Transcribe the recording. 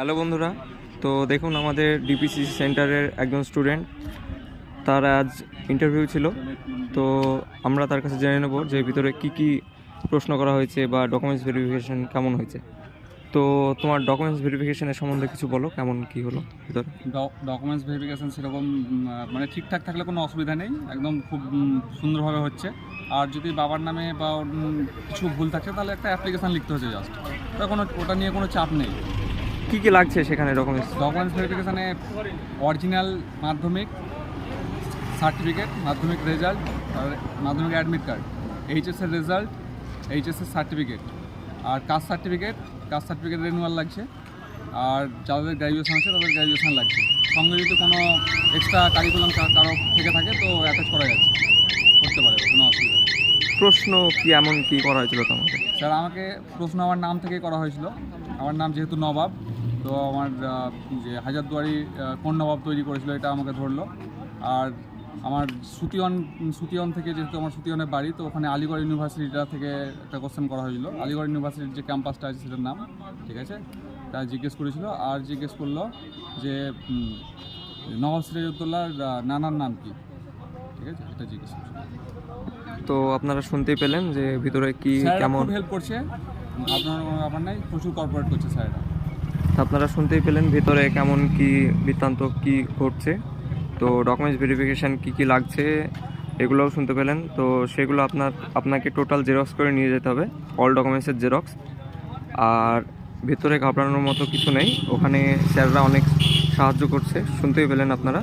Hello বন্ধুরা, তো দেখুন আমাদের ডিপিসি সেন্টারের একজন স্টুডেন্ট, তার আজ ইন্টারভিউ ছিল। তো আমরা তার কাছে জেনে নেব যে ভিতরে কি কি প্রশ্ন করা হয়েছে বা ডকুমেন্টস ভেরিফিকেশন কেমন হয়েছে। তো তোমার ডকুমেন্টস ভেরিফিকেশনের সম্বন্ধে কিছু বলো, কেমন কি হলো ভিতরে? ডকুমেন্টস ভেরিফিকেশন সেরকম মানে ঠিকঠাক থাকলে কোনো অসুবিধা নেই, একদম খুব সুন্দরভাবে হচ্ছে। আর যদি বাবার নামে বা কিছু ভুল থাকে তাহলে একটা অ্যাপ্লিকেশান লিখতে হচ্ছে জাস্ট ওটা কোনো, ওটা নিয়ে কোনো চাপ নেই। কি কি লাগছে সেখানে documents documents ভেরিফিকেশানে original Madhyamik certificate Madhyamik result আর মাধ্যমিক অ্যাডমিট কার্ড এইচএসের রেজাল্ট এইচএসের সার্টিফিকেট আর caste certificate caste certificate renewal লাগছে, আর যাদের গ্র্যাজুয়েশন আছে তাদের গ্র্যাজুয়েশন লাগছে। সঙ্গে যদি কোনো এক্সট্রা কারিকুলাম কারও থেকে থাকে তো অ্যাটাচ করা যাচ্ছে। করতে পারে, কোনো অসুবিধা নেই। প্রশ্ন কি, এমন কি করা হয়েছিল তোমাকে? স্যার, আমাকে প্রশ্ন আমার নাম থেকেই করা হয়েছিল। আমার নাম যেহেতু নবাব, তো আমার যে হাজারদুয়ারি কোন নবাব তৈরি করেছিল এটা আমাকে ধরলো। আর আমার সুতিয়ন সুতিয়ন থেকে যেহেতু আমার সুতিয়নের বাড়ি, তো ওখানে আলিগড় ইউনিভার্সিটিটা থেকে একটা কোশ্চেন করা হয়েছিল। আলিগড় ইউনিভার্সিটির যে ক্যাম্পাসটা আছে সেটার নাম, ঠিক আছে? তা জিজ্ঞেস করেছিল, আর জিজ্ঞেস করল যে নবাব সিরাজউদ্দৌলার নানার নাম কি? ঠিক আছে? এটা জিজ্ঞেস তো আপনারা শুনতেই পেলেন যে ভিতরে কি কেমন হেল্প করছে। আপনার নাই প্রচুর কর্পোরেট করছে স্যারেরা। আপনারা শুনতেই পেলেন ভিতরে কেমন কি বৃত্তান্ত কি ঘটছে। তো ডকুমেন্টস ভেরিফিকেশান কি কি লাগছে এগুলোও শুনতে পেলেন। তো সেগুলো আপনার আপনাকে টোটাল জেরক্স করে নিয়ে যেতে হবে অল ডকুমেন্টসের জেরক্স আর ভেতরে ঘাবড়ানোর মতো কিছু নেই। ওখানে স্যাররা অনেক সাহায্য করছে শুনতেই পেলেন আপনারা।